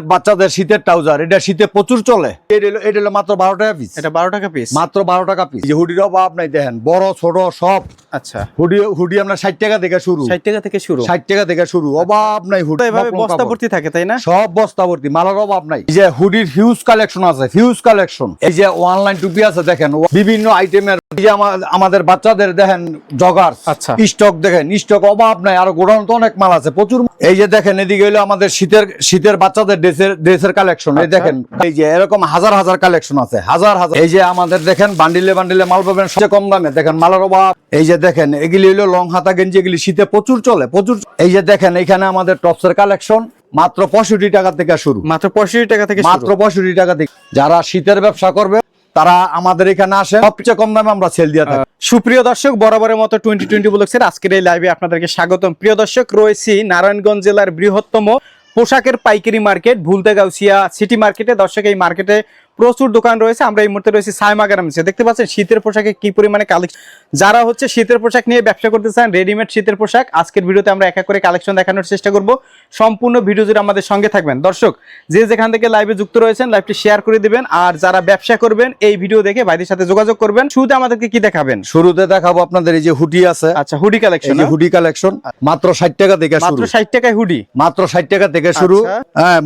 বাচ্চাদের শীতের ট্রাউজার এটা শীতে প্রচুর চলে। এটা হলো- এটা হলো মাত্র বারো টাকা পিস এটা বারো টাকা পিস মাত্র বারো টাকা পিস যে হুডির অভাব নাই দেখেন বড় ছোট সব। আচ্ছা। হুডি হুডি আমরা ষাট টাকা থেকে শুরু। ষাট টাকা থেকে শুরু। ষাট টাকা থেকে শুরু। অভাব নাই হুডি এভাবে বস্তা ভর্তি থাকে তাই না? সব বস্তা ভর্তি মালার অভাব নাই। এই যে হুডির হিউজ কালেকশন আছে হিউজ কালেকশন এই যে অনলাইন টুপি আছে দেখেন বিভিন্ন আইটেমের এই যে আমাদের বাচ্চাদের দেখেন জগার আচ্ছা। স্টক দেখেন স্টক অভাব নাই আর গোডাউন তো অনেক মাল আছে প্রচুর এই যে দেখেন এদিকে হলো আমাদের শীতের শীতের বাচ্চাদের ড্রেসের ড্রেসের কালেকশন এই আচ্ছা। দেখেন এই যে এরকম হাজার হাজার কালেকশন আছে হাজার হাজার। এই যে আমাদের দেখেন বান্ডিলে বান্ডিলে মাল পাবেন সবচেয়ে কম দামে দেখেন মালের অভাব। এই যে দেখেন এগুলি হলো লং হাতা গেঞ্জি এগুলি শীতে প্রচুর চলে প্রচুর এই যে দেখেন এখানে আমাদের টপসের কালেকশন মাত্র পঁয়ষট্টি টাকা থেকে শুরু। মাত্র পঁয়ষট্টি টাকা থেকে মাত্র পঁয়ষট্টি টাকা থেকে। যারা শীতের ব্যবসা করবে তারা আমাদের এখানে আসে সবচেয়ে কম দামে আমরা সেল দিয়ে থাকি। সুপ্রিয় দর্শক বরাবরের মতো টোয়েন্টি টোয়েন্টি বলেছেন আজকের এই লাইভে আপনাদেরকে স্বাগতম। প্রিয় দর্শক রয়েছি নারায়ণগঞ্জ জেলার বৃহত্তম পোশাকের পাইকারি মার্কেট ভুলতেগাউসিয়া সিটি মার্কেটে দর্শক এই মার্কেটে প্রচুর দোকান রয়েছে আমরা এই মুহূর্তে রয়েছি সাইমা গার্মেন্টসে দেখতে পাচ্ছেন শীতের পোশাকে কি পরিমাণে কালেকশন যারা হচ্ছে শীতের পোশাক নিয়ে ব্যবসা করতে চান রেডিমেড শীতের পোশাক আজকের ভিডিওতে আমরা এক এক করে কালেকশন দেখানোর চেষ্টা করব। সম্পূর্ণ ভিডিও জুড়ে আমাদের সঙ্গে থাকবেন। দর্শক যে যেখান থেকে লাইভে যুক্ত রয়েছেন লাইভটি শেয়ার করে দিবেন আর যারা ব্যবসা করবেন এই ভিডিও দেখে ভাইদের সাথে যোগাযোগ করবেন। শুরুতে আমাদেরকে কি দেখাবেন? শুরুতে দেখাবো আপনাদের এই যে হুডি আছে। আচ্ছা হুডি কালেকশন যে হুডি কালেকশন মাত্র ষাট টাকা থেকে শুরু। মাত্র ষাট টাকায় হুডি? মাত্র ষাট টাকা থেকে শুরু। আচ্ছা। হ্যাঁ,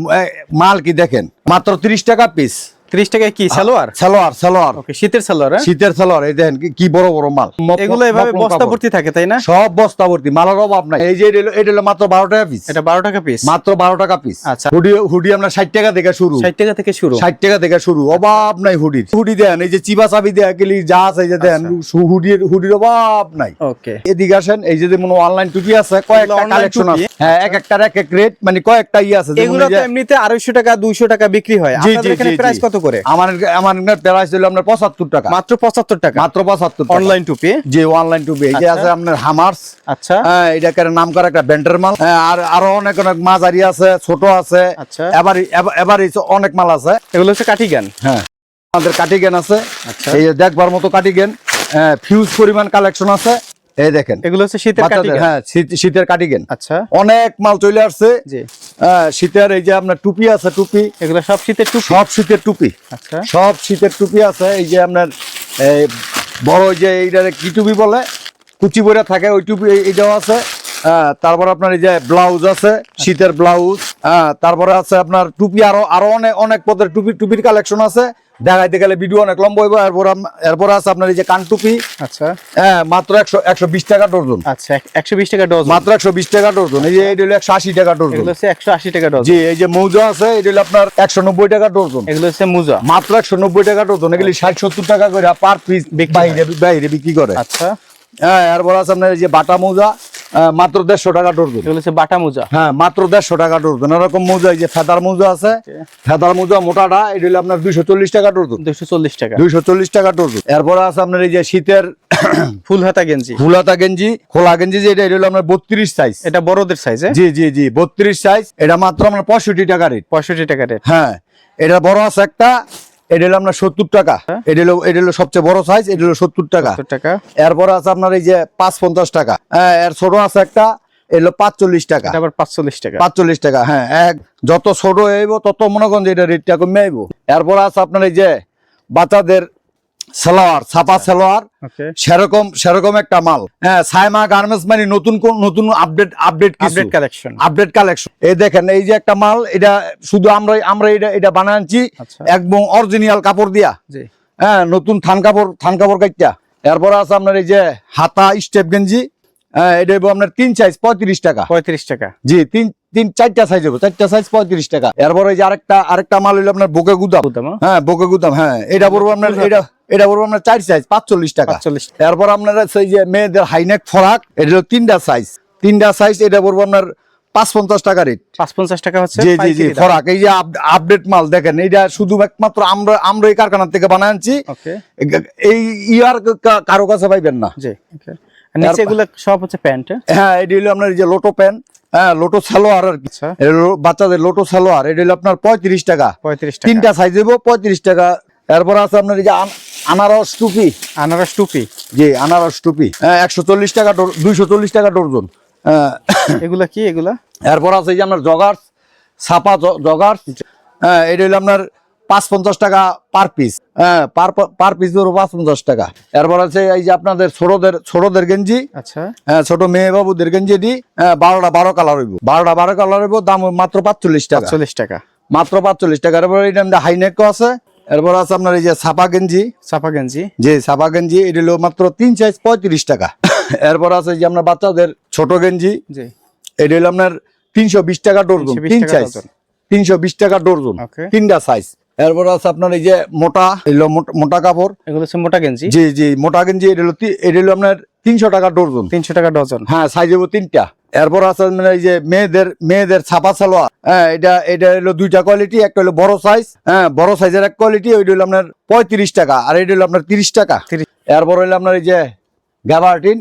মাল কি দেখেন? মাত্র তিরিশ টাকা পিস ত্রিশ টাকায় কি? সালোয়ার? সালোয়ার সালোয়ার। ওকে শীতের সালোয়ার হ্যাঁ? শীতের সালোয়ার এই দেখেন কি- বড় বড় মাল। এগুলো এভাবে বস্তা ভর্তি থাকে তাই না? সব বস্তা ভর্তি মালের অভাব নাই। এই যে এটা হলো- মাত্র বারো টাকা পিস এটা বারো টাকা পিস মাত্র বারো টাকা পিস আচ্ছা। হুডি হুডি আমরা ষাট টাকা থেকে শুরু। ষাট টাকা থেকে শুরু? ষাট টাকা থেকে শুরু। অভাব নাই হুডির। হুডি দেন এই যে চিবা চাবি দেয়া গেলি যা আছে যে দেন আচ্ছা। হুডির হুডির অভাব নাই। ওকে। এদিকে আসেন এই যে যেমন অনলাইন টুপি আছে কয়েকটা কালেকশন আছে। হ্যাঁ এক একটার এক এক রেট মানে কয়েকটা ই আছে এগুলো এমনিতে আড়াইশো টাকা দুইশো টাকা বিক্রি হয়। আপনাদের এখানে প্রাইস কত করে? আমার আমার প্রাইস হলো আপনার পঁচাত্তর টাকা। মাত্র পঁচাত্তর টাকা? মাত্র পঁচাত্তর অনলাইন যে অনলাইন এই যে আচ্ছা। আছে আপনার হামার্স আচ্ছা। হ্যাঁ নাম করা একটা ব্যান্ডের মাল। হ্যাঁ, আর আরও অনেক অনেক মাঝারি আছে ছোট আছে। আচ্ছা। এবার এবার অনেক মাল আছে। এগুলো হচ্ছে কাঠি গান হ্যাঁ। আমাদের কাটিগেন আছে। আচ্ছা। এই দেখবার মতো কাটিগেন ফিউজ পরিমাণ কালেকশন আছে। এই দেখেন। এগুলো হচ্ছে শীতের হ্যাঁ শীতের কাটিগেন আচ্ছা। অনেক মাল চলে আসছে। জি। হ্যাঁ, শীতের এই যে আপনার টুপি আছে টুপি। এগুলো সব শীতের টুপি? সব শীতের টুপি। আচ্ছা। সব শীতের টুপি আছে। এই যে আপনার এই বড় ওই যে এইটারে কি টুপি বলে? কুচি বইরা থাকে ওই টুপি এই- এইটাও আছে। হ্যাঁ, তারপর আপনার এই যে ব্লাউজ আছে শীতের ব্লাউজ হ্যাঁ, তারপরে আছে আপনার টুপি আরও আরও অনেক অনেক পদের টুপি টুপির কালেকশন আছে। দেখাইতে গেলে ভিডিও অনেক লম্বা হইব এরপর এরপর আছে আপনার এই যে কান টুপি। আচ্ছা। হ্যাঁ মাত্র একশো একশো বিশ টাকা ডর্জন আচ্ছা একশো বিশ টাকা মাত্র একশো বিশ টাকা ডর্জন এই যে এইটা হলো একশো আশি টাকা ডর্জন একশো আশি টাকা জি এই যে মৌজা আছে এটা হলো আপনার একশো নব্বই টাকা ডর্জন এগুলো হচ্ছে মুজা। মাত্র একশো নব্বই টাকা ডজন। এগুলি ষাট সত্তর টাকা করে পার পিস বাইরে বাইরে বিক্রি করে। আচ্ছা। হ্যাঁ এরপর আছে আপনার এই যে বাটা মোজা। মাত্র দেড়শো টাকা ডর্জন বাটা মুজা। হ্যাঁ মাত্র দেড়শো টাকা ডর্জন এরকম মোজা এই যে ফেদার মোজা আছে ফেদার মোজা মোটাটা এটা হলো আপনার দুইশো চল্লিশ টাকা ডর্জন দুশো চল্লিশ টাকা। দুইশো চল্লিশ টাকা ডর্জন এরপর আছে আপনার এই যে শীতের ফুল হাতা গেঞ্জি। ফুলাতা গেঞ্জি খোলা গেঞ্জি যে এটা এটা হলো আপনার বত্রিশ সাইজ এটা বড়দের সাইজে জি জি জি বত্রিশ সাইজ এটা মাত্র আপনার পঁয়ষট্টি টাকা রেট পঁয়ষট্টি টাকা রেট হ্যাঁ এটা বড় আছে একটা এটা হলো আপনার সত্তর টাকা। হ্যাঁ। এটা হলো এটা হলো সবচেয়ে বড় সাইজ এটা হলো সত্তর টাকা। টাকা। এরপর আছে আপনার এই যে পাঁচ পঞ্চাশ টাকা। হ্যাঁ এর ছোট আছে একটা এলো পাঁচচল্লিশ টাকা। আবার পাঁচচল্লিশ টাকা। পাঁচচল্লিশ টাকা হ্যাঁ এক। যত ছোট হইব তত মনে করেন যে এটা রেটটা কমে আইব। এরপর আছে আপনার এই যে বাচ্চাদের সালোয়ার ছাপা সালোয়ার ওকে। সেরকম সেরকম একটা মাল। হ্যাঁ সাইমা গার্মেন্টস মানে নতুন কোন- নতুন update update update collection update collection এই দেখেন এই যে একটা মাল এটা শুধু আমরা আমরা এটা এটা বানাচ্ছি আচ্ছা। একদম অরিজিনাল কাপড় দিয়া। হ্যাঁ নতুন থান কাপড় থান কাপড় কাইটা এরপর আছে আপনার এই যে হাতা স্টেপ গেঞ্জি। হ্যাঁ এটা আপনার তিন সাইজ পঁয়ত্রিশ টাকা। পঁয়ত্রিশ টাকা। জি তিন তিন চারটা সাইজ হবে চারটা সাইজ পঁয়ত্রিশ টাকা। এরপর এই যে আরেকটা আরেকটা মাল হইল আপনার বুকে গুদাম। হ্যাঁ? হ্যাঁ বুকে গুদাম হ্যাঁ এটা পড়ব আপনার এটা এটা পড়ব আপনার চার সাইজ পাঁচচল্লিশ টাকা। এরপর আপনার সেই যে মেয়েদের হাইনেক ফরাক এটা হলো তিনটা সাইজ তিনটা সাইজ এটা পড়ব আপনার পাঁচ পঞ্চাশ টাকা রেট পাঁচ পঞ্চাশ টাকা হচ্ছে জি জি জি ফরাক এই যে আপডেট মাল দেখেন এইটা শুধু একমাত্র আমরা আমরা এই কারখানা থেকে বানায় আনছি। এই ইয়ার কারও কাছে পাইবেন না। জি নিচে এগুলো সব হচ্ছে প্যান্ট হ্যাঁ? এটা হলো আপনার এই যে লোটো প্যান্ট হ্যাঁ লোটো সালোয়ার আর কি। আচ্ছা। বাচ্চাদের লোটো সালোয়ার এটা হলো আপনার পঁয়ত্রিশ টাকা। পঁয়ত্রিশ তিনটা সাইজ দেবো পঁয়ত্রিশ টাকা এরপর আছে আপনার এই যে আনারস টুপি। আনারস টুপি। জি আনারস টুপি। হ্যাঁ একশো চল্লিশ টাকা দুইশো চল্লিশ টাকা ডর্জন। এগুলা কি এগুলা? এরপর আছে এই যে আপনার জগার্স ছাপা জগার্স। হ্যাঁ এটা হলো আপনার পাঁচ পঞ্চাশ টাকা পার পিস। হ্যাঁ পার পার পিস ধরো পাঁচ পঞ্চাশ টাকা। এরপর আছে এই যে আপনাদের ছোটদের ছোটদের গেঞ্জি। আচ্ছা। হ্যাঁ ছোট মেয়ে বাবুদের গেঞ্জি হ্যাঁ, বারোটা বারো কালার হইব। বারোটা বারো কালার হইব দাম মাত্র পাঁচচল্লিশ টাকা। চল্লিশ টাকা। মাত্র পাঁচচল্লিশ টাকা। এরপর এটা হাইনেকও আছে। এরপর আছে আপনার এই যে ছাপা গেঞ্জি। চাপা গেঞ্জি। যে ছাপা গেঞ্জি এটা হলো মাত্র তিন সাইজ পঁয়ত্রিশ টাকা। এরপর আছে যে আপনার বাচ্চাদের ছোট গেঞ্জি। জি। এটা হলো আপনার তিনশো বিশ টাকা ডর্জন তিন সাইজ তিনশো বিশ টাকা ডর্জন তিনটা সাইজ এরপর আছে আপনার এই যে মোটা এগুলো মোটা- কাপড়। এগুলো হচ্ছে মোটা গেঞ্জি। জি জি মোটা গেঞ্জি এটা হলো এটা হলো আপনার তিনশো টাকা ডর্জন তিনশো টাকা ডজন হ্যাঁ সাইজ হব তিনটা। এরপর আছে মানে এই যে মেয়েদের মেয়েদের ছাপা সালোয়ার। হ্যাঁ এটা এটা হলো দুইটা কোয়ালিটি একটা হলো বড় সাইজ হ্যাঁ বড় সাইজের এক কোয়ালিটি ওইটা হলো আপনার পঁয়ত্রিশ টাকা আর এটা হলো আপনার তিরিশ টাকা। এরপর হলো আপনার এই যে গ্যাবার্টিন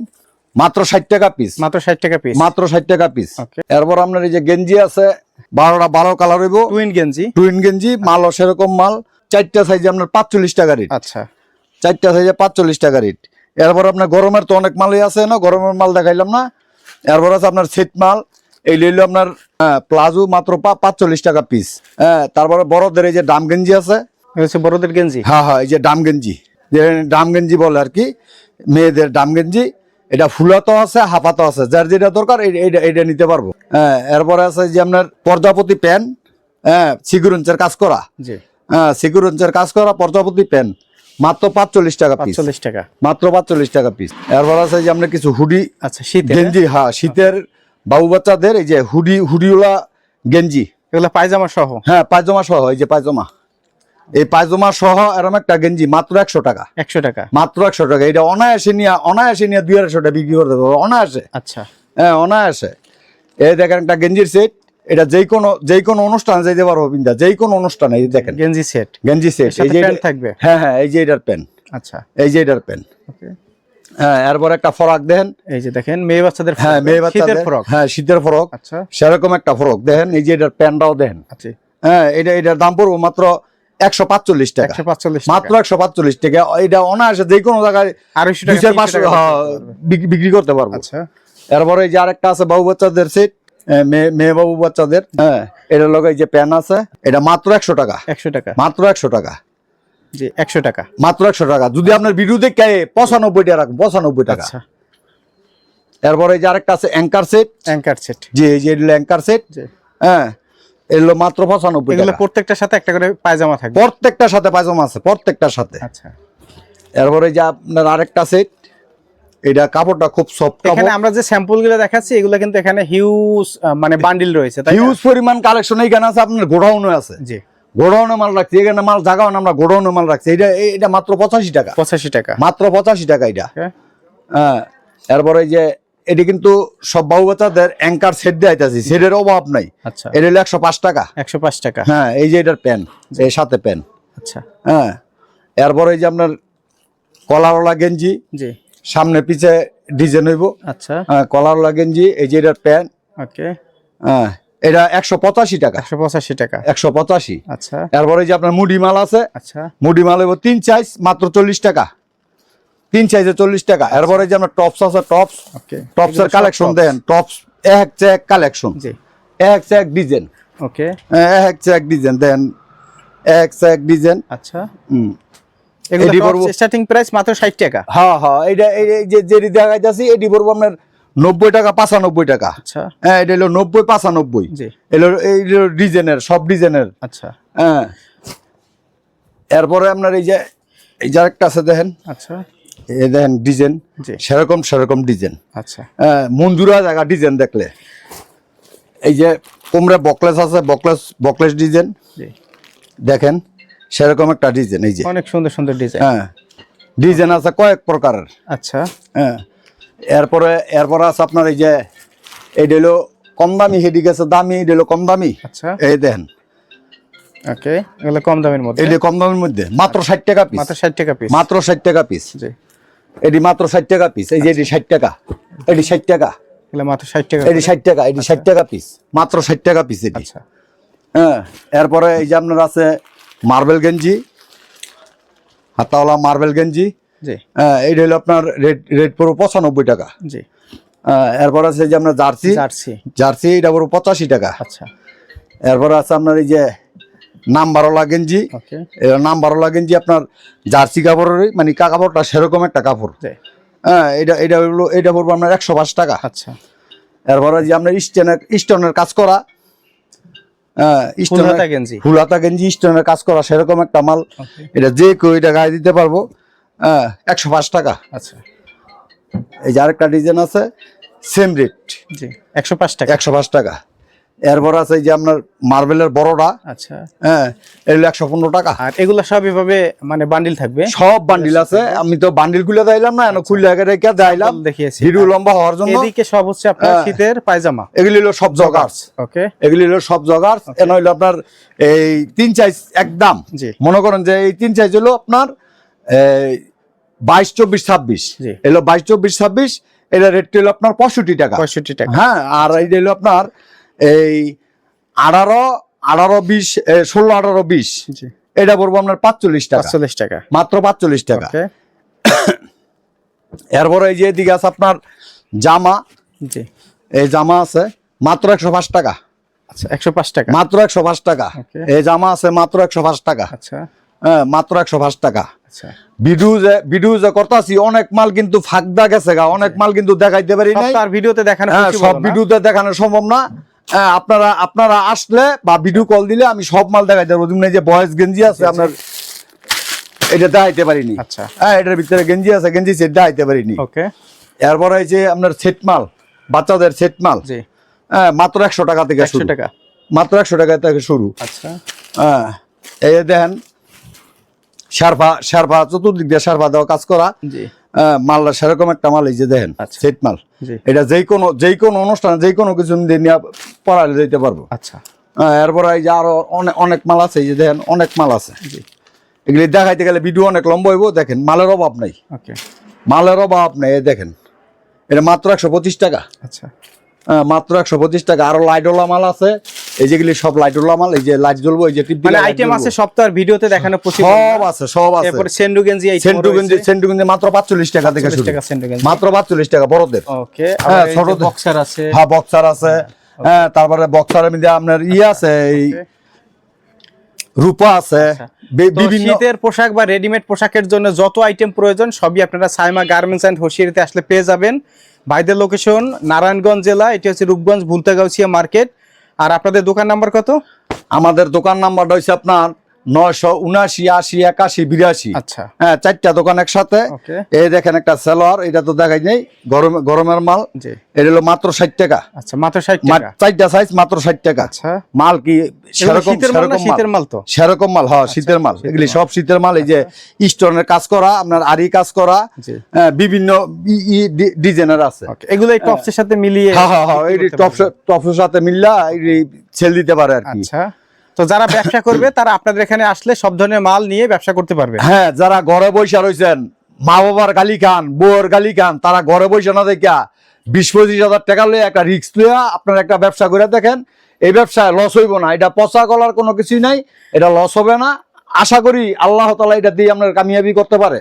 মাত্র ষাট টাকা পিস মাত্র ষাট টাকা পিস মাত্র ষাট টাকা পিস এরপর আপনার এই যে গেঞ্জি আছে বারোটা বারো কালার হইব। টুইন গেঞ্জি। টুইন গেঞ্জি মালও সেরকম মাল। চারটা সাইজে আপনার পাঁচচল্লিশ টাকা রেট আচ্ছা। চারটা সাইজে পাঁচচল্লিশ টাকা রেট এরপর আপনার গরমের তো অনেক মালই আছে না গরমের মাল দেখাইলাম না। এরপর আছে আপনার সেট মাল এই লইলো আপনার হ্যাঁ, প্লাজো মাত্র পাঁচচল্লিশ টাকা পিস হ্যাঁ তারপরে বড়দের এই যে ডাম গেঞ্জি আছে। বড়দের গেঞ্জি? হ্যাঁ হ্যাঁ এই যে ডাম গেঞ্জি। যে ডাম গেঞ্জি বলে আর কি মেয়েদের ডাম গেঞ্জি। এটা ফুলাতো আছে হাফাতো আছে যার যেটা দরকার এই- এইটা এইটা নিতে পারব। হ্যাঁ এরপরে আছে যে আপনার প্রজাপতি প্যান হ্যাঁ সিগুরঞ্চের কাজ করা। হ্যাঁ সিকিউরেন্সের কাজ করা প্রজাপতি পেন মাত্র পাঁচচল্লিশ টাকা পিস পাঁচচল্লিশ টাকা। মাত্র পাঁচচল্লিশ টাকা পিস এরপর আছে যে আমরা কিছু হুডি আচ্ছা শীতে গেঞ্জি হ্যাঁ শীতের বাবু বাচ্চাদের এই যে হুডি হুডিওলা গেঞ্জি। এগুলো পায়জামা সহ? হ্যাঁ পায়জামা সহ এই যে পায়জামা। এই পায়জামা সহ এরম একটা গেঞ্জি মাত্র একশো টাকা। একশো টাকা। মাত্র একশো টাকা। এটা অনায়াসে নিয়ে অনায়াসে নিয়ে দুই আড়াইশো টাকা বিক্রি করতে পারব অনায়াসে। আচ্ছা। হ্যাঁ অনায়াসে। এই দেখেন একটা গেঞ্জির সেট এটা যেই কোনো যেই কোনো অনুষ্ঠানে যেতে পারব বিন্দা যেই কোনো অনুষ্ঠানে এই দেখেন। গেঞ্জি সেট। গেঞ্জি সেট এই যে প্যান্ট থাকবে? হ্যাঁ হ্যাঁ এই যে এটার পেন আচ্ছা। এই যে এটার পেন ওকে। হ্যাঁ এরপর একটা ফরক দেখেন। এই যে দেখেন মেয়ে বাচ্চাদের হ্যাঁ মেয়ে বাচ্চাদের ফ্রক। হ্যাঁ শীতের ফরক। আচ্ছা। সেরকম একটা ফরক দেখেন এই যে এটার প্যানটাও দেখেন। আচ্ছা। হ্যাঁ এটা এটার দাম পড়ব মাত্র একশো পাঁচচল্লিশ টাকা। মাত্র একশো পাঁচচল্লিশ টাকা। এটা অনায়াসে যে কোনো জায়গায় আড়াইশো টাকা পাঁচশো হ্যাঁ, বিক্রি করতে বিক্রি করতে পারব। আচ্ছা। এরপরে এই যে আরেকটা আছে বাবু বাচ্চাদের সেট। মেয়ে মেয়ে বাবু বাচ্চাদের হ্যাঁ এটার লগে এই যে প্যান আছে এটা মাত্র একশো টাকা। একশো টাকা। মাত্র একশো টাকা। জি একশো টাকা। মাত্র একশো টাকা। যদি আপনার দেখে পঁচানব্বই টাকা রাখুন পঁচানব্বই টাকা। এরপরে যে আরেকটা আছে অ্যাঙ্কার সেট অ্যাঙ্কার সেট জি এই যে এগুলো অ্যাঙ্কার সেট হ্যাঁ এগুলো মাত্র পঁচানব্বই এগুলো প্রত্যেকটার সাথে একটা করে পায়জামা থাকবে? প্রত্যেকটার সাথে পায়জামা আছে প্রত্যেকটার সাথে। আচ্ছা। এরপরে যে আপনার আরেকটা সেট এটা কাপড়টা খুব সফট এখানে আমরা যে স্যাম্পলগুলো দেখাচ্ছি এগুলো কিন্তু এখানে হিউজ মানে বান্ডিল রয়েছে হিউজ পরিমাণ কালেকশন এইখানে আছে আপনার গোডাউনে আছে। জি। গোডাউনে মাল রাখছি এখানে মাল জাগাও না আমরা গোডাউনে মাল রাখছি। এটা এটা মাত্র পঁচাশি টাকা। পঁচাশি টাকা। মাত্র পঁচাশি টাকা এটা? হ্যাঁ এরপরে যে এটি কিন্তু সব বাবু বাচ্চাদের অ্যাঙ্কার সেট দিয়ে আইতাছি সেটের অভাব নাই। আচ্ছা। এটা হলো একশো পাঁচ টাকা। একশো পাঁচ টাকা। হ্যাঁ এই যে এটার প্যান এর সাথে প্যান আচ্ছা। হ্যাঁ এরপরে এই যে আপনার কলারওয়ালা গেঞ্জি। জি। সামনে পিছে ডিজাইন হইব। আচ্ছা। হ্যাঁ কলারওয়ালা গেঞ্জি এই যে এটার প্যান ওকে। হ্যাঁ এটা একশো পঁচাশি টাকা। একশো পঁচাশি টাকা। একশো পঁচাশি। আচ্ছা। এরপরে এই যে আপনার মুডি মাল আছে আচ্ছা। মুডি মাল হইব তিন সাইজ মাত্র চল্লিশ টাকা। তিন সাইজে চল্লিশ টাকা। এরপরে যে আপনার টপস আছে টপস ওকে। টপসের কালেকশন দেন টপস এক চেক কালেকশন জি। এক চেক ডিজাইন ওকে। এক চেক ডিজাইন দেন এক চেক ডিজাইন আচ্ছা। হুম। এডি পড়বো- স্টার্টিং প্রাইস মাত্র ষাট টাকা। হ্যাঁ হ্যাঁ এইটা এই যে যেটি দেখা যাচ্ছে এটি পড়ব আপনার নব্বই টাকা পাঁচানব্বই টাকা। আচ্ছা। হ্যাঁ এটা হলো জি। এলো এই ডিজাইনের সব ডিজাইনের আচ্ছা। হ্যাঁ। এরপরে আপনার এই যে এই যে আরেকটা আছে দেখেন। আচ্ছা। এই দেখেন ডিজাইন সেরকম সেরকম ডিজাইন আচ্ছা। হ্যাঁ মঞ্জুরা জায়গা ডিজাইন দেখলে। এই যে কোমরে বকলেস আছে বকলেস বকলেস ডিজাইন দেখেন। সেরকম একটা ডিজাইন এই যে। অনেক সুন্দর সুন্দর ডিজাইন। হ্যাঁ ডিজাইন আছে কয়েক প্রকারের। আচ্ছা। হ্যাঁ এরপরে এরপরে আছে আপনার এই যে এই হলো কম দামি হেডি গেছে দামি এটা হলো কম দামি। আচ্ছা। এই দেখেন। ওকে এগুলো কম দামের মধ্যে? এটি কম দামের মধ্যে মাত্র ষাট টাকা পিস মাত্র ষাট টাকা পিস মাত্র ষাট টাকা পিস জি। এটি মাত্র ষাট টাকা পিস এই যে এটি ষাট টাকা এটি ষাট টাকা। এগুলো মাত্র ষাট টাকা এটি ষাট টাকা এটি ষাট টাকা পিস মাত্র ষাট টাকা পিস এটি। আচ্ছা। হ্যাঁ এরপরে এই যে আপনার আছে মার্বেল গেঞ্জি হাতাওয়ালা মার্বেল গেঞ্জি জি। এইটা হলো আপনার রেট রেট পড়ো পঁচানব্বই টাকা। জি। এরপর আছে যে আপনার জার্সি। জার্সি। জার্সি এটা পড়ো পঁচাশি টাকা। আচ্ছা। এরপর আছে আপনার এই যে নাম্বারওয়ালা গেঞ্জি। এটা নাম্বারওয়ালা গেঞ্জি আপনার জার্সি কাপড়ের মানে কা কাপড়টা সেরকম একটা কাপড়। হ্যাঁ এটা এটা হলো এটা পড়ব আপনার একশো পাঁচ টাকা। আচ্ছা। এরপরে যে আপনার স্টেনের স্টোনের কাজ করা হ্যাঁ স্টোনের ফুলহাতা গেঞ্জি ফুলাতা গেঞ্জি। স্টোনের কাজ করা সেরকম একটা মাল। এটা যে কেউ এটা গায়ে দিতে পারব। হ্যাঁ একশো পাঁচ টাকা। আচ্ছা। এই যে আরেকটা ডিজাইন আছে সেম রেট জি একশো পাঁচ টাকা। একশো পাঁচ টাকা। এরপর আছে এই যে আপনার মার্বেলের বড়টা। আচ্ছা। হ্যাঁ এগুলো একশো পনেরো টাকা। আর এগুলো সব এভাবে মানে বান্ডিল থাকবে? সব বান্ডিল আছে। আমি তো বান্ডিল খুলে দিলাম না খুলে রেখে দিলাম। দেখিয়েছি। ভিডিও লম্বা হওয়ার জন্য। এদিকে সব হচ্ছে আপনার হ্যাঁ। শীতের পায়জামা। এগুলি হলো সব জগার্স ওকে এগুলি হলো সব জগার্স এন হইল আপনার এই তিন সাইজ একদম। জি। মনে করেন যে এই তিন সাইজ হলো আপনার বাইশ চব্বিশ ছাব্বিশ। এলো বাইশ চব্বিশ ছাব্বিশ এটা রেট হলো আপনার পঁয়ষট্টি টাকা। পঁয়ষট্টি টাকা। হ্যাঁ আর এই হলো আপনার এই আঠারো আঠারো বিশ ষোলো আঠারো বিশ। এটা পড়ব আপনার পাঁচচল্লিশ টাকা। চল্লিশ টাকা। মাত্র পাঁচচল্লিশ টাকা। এরপরে এই যে এদিকে আছে আপনার জামা। এই জামা আছে মাত্র একশো পাঁচ টাকা। আচ্ছা একশো পাঁচ টাকা। মাত্র একশো পাঁচ টাকা। এই জামা আছে মাত্র একশো পাঁচ টাকা। আচ্ছা। হ্যাঁ মাত্র একশো পাঁচ টাকা। আচ্ছা। ভিডিও যে ভিডিও যে করতেছি অনেক মাল কিন্তু ফাঁকদা গেছে গা। অনেক মাল কিন্তু দেখাইতে পারি আর ভিডিওতে দেখানো হ্যাঁ সব ভিডিওতে দেখানো সম্ভব না। হ্যাঁ, আপনারা আপনারা আসলে বা ভিডিও কল দিলে আমি সব মাল পারব যেমন এই যে বয়েস গেঞ্জি আছে আপনার এটা দেখাইতে পারিনি। আচ্ছা। হ্যাঁ এটার ভিতরে গেঞ্জি আছে গেঞ্জি সেট দেখাইতে পারিনি। ওকে। এরপর যে আপনার সেট মাল বাচ্চাদের সেট মাল। হ্যাঁ মাত্র একশো টাকা থেকে একশো শুরু। টাকা। মাত্র একশো টাকা থেকে শুরু। আচ্ছা। হ্যাঁ এই যে দেখেন শারফা শারফা চতুর্দিক দিয়ে শারফা দেওয়া কাজ করা। জি। হ্যাঁ, মালটা সেরকম একটা মাল এই যে দেখেন আচ্ছা। সেট মাল। জি এটা যে কোনো যেই কোনো অনুষ্ঠান যেই কোনো কিছু দিয়ে নিয়ে পড়ালে যেতে পারব। আচ্ছা। হ্যাঁ, এরপর এই যে আরও অনেক অনেক মাল আছে এই যে দেখেন অনেক মাল আছে। এগুলি দেখাইতে গেলে ভিডিও অনেক লম্বা হইব দেখেন মালের অভাব নাই। ওকে। মালের অভাব নেই দেখেন। এটা মাত্র একশো পঁচিশ টাকা। আচ্ছা। হ্যাঁ, মাত্র একশো পঁচিশ টাকা। আরও লাইডোলা মাল আছে। এই যেগুলি সব মাল এই যে লাইট জ্বলবো এই যে টিপ মানে আইটেম আছে সব তো আর ভিডিওতে দেখানো পসিবল সব আছে সব আছে। সেন্ডু গেঞ্জি আইটেম সেন্টু গেঞ্জি সেন্টু গেঞ্জি মাত্র পাঁচচল্লিশ টাকা থেকে শুরু। সেন্ডু মাত্র পাঁচচল্লিশ টাকা বড়দের। ওকে হ্যাঁ, ছোটদের। বক্সার আছে। হ্যাঁ বক্সার আছে। হ্যাঁ তারপরে বক্সারের মধ্যে আপনার ইয়ে আছে এই রূপা আছে। বিভিন্ন শীতের পোশাক বা রেডিমেড পোশাকের জন্য যত আইটেম প্রয়োজন সবই আপনারা সাইমা গার্মেন্টস অ্যান্ড হোশিয়ারিতে আসলে পেয়ে যাবেন। ভাইদের লোকেশন নারায়ণগঞ্জ জেলা এটি হচ্ছে রূপগঞ্জ ভুলতাগাউছিয়া মার্কেট আর আপনাদের দোকান নাম্বার কত? আমাদের দোকান নাম্বারটা হচ্ছে আপনার নয়শো উনাশি আশি একাশি বিরাশি। আচ্ছা। হ্যাঁ চারটা দোকান একসাথে। এই দেখেন একটা সেলোয়ার এটা তো দেখাই নেই গরম গরমের মাল। এটা হলো মাত্র ষাট টাকা। আচ্ছা মাত্র ষাট চারটা সাইজ মাত্র ষাট টাকা। আচ্ছা। মাল কি সেরকম শীতের মাল তো? সেরকম মাল হ্যাঁ শীতের মাল। এগুলি সব শীতের মাল এই যে স্টোনের কাজ করা আপনার আরি কাজ করা হ্যাঁ, বিভিন্ন ডিজাইনের আছে। এগুলো টপসের সাথে মিলিয়ে হ্যাঁ হ্যাঁ হ্যাঁ টপসের সাথে মিললা সেল দিতে পারে আর কি। আচ্ছা। তো যারা ব্যবসা করবে, তারা আপনাদের এখানে আসলে সব ধরনের মাল নিয়ে ব্যবসা করতে পারবে। হ্যাঁ যারা ঘরে বসে রয়েছেন মা বাবার গালি খান, বউয়ের গালি খান, তারা ঘরে বসে না দেখা বিশ পঁচিশ হাজার টাকা লয়ে একটা রিস্ক লইয়া আপনার একটা ব্যবসা করে দেখেন, এই ব্যবসায় লস হইব না। এটা পচা গলার কোনো কিছুই নাই, এটা লস হবে না। আশা করি আল্লাহ তালা এটা দিয়ে আপনার কামিয়াবি করতে পারে।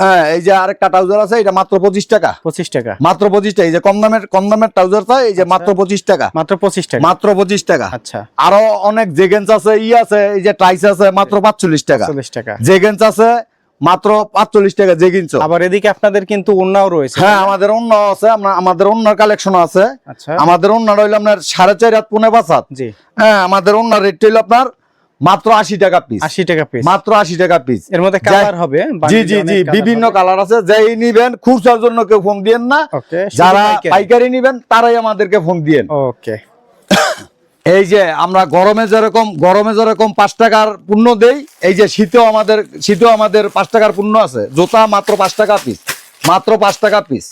হ্যাঁ এই যে আরেকটা ট্রাউজার আছে এটা মাত্র পঁচিশ টাকা। পঁচিশ টাকা। মাত্র পঁচিশ টাকা এই যে কম দামের কম দামের ট্রাউজারটা এই যে মাত্র পঁচিশ টাকা। মাত্র পঁচিশ টাকা। মাত্র পঁচিশ টাকা। আচ্ছা। আরও অনেক জেগেন্স আছে ই আছে এই যে টাইস আছে মাত্র পাঁচচল্লিশ টাকা। চল্লিশ টাকা। জেগেন্স আছে মাত্র পাঁচচল্লিশ টাকা আবার এদিকে আপনাদের কিন্তু অন্যও রয়েছে। হ্যাঁ আমাদের অন্য আছে আমাদের অন্য কালেকশন আছে। আচ্ছা। আমাদের অন্য রইল আপনার সাড়ে চার হাত পুনে পাঁচ হাত। হ্যাঁ আমাদের অন্য রেট হইল আপনার মাত্র আশি টাকা পিস আশি টাকা পিস মাত্র আশি টাকা পিস এর মধ্যে কালার হবে জি জি জি বিভিন্ন কালার আছে। যেই নিবেন খুচরার জন্য কেউ ফোন দিয়েন না। যারা পাইকারি। নিবেন তারাই আমাদেরকে ফোন দিয়েন। ওকে। এই যে আমরা গরমে যেরকম গরমে যেরকম পাঁচ টাকার পণ্য দেই এই যে শীতেও আমাদের শীতেও আমাদের পাঁচ টাকার পণ্য আছে। জোতা মাত্র পাঁচ টাকা পিস মাত্র পাঁচ টাকা পিস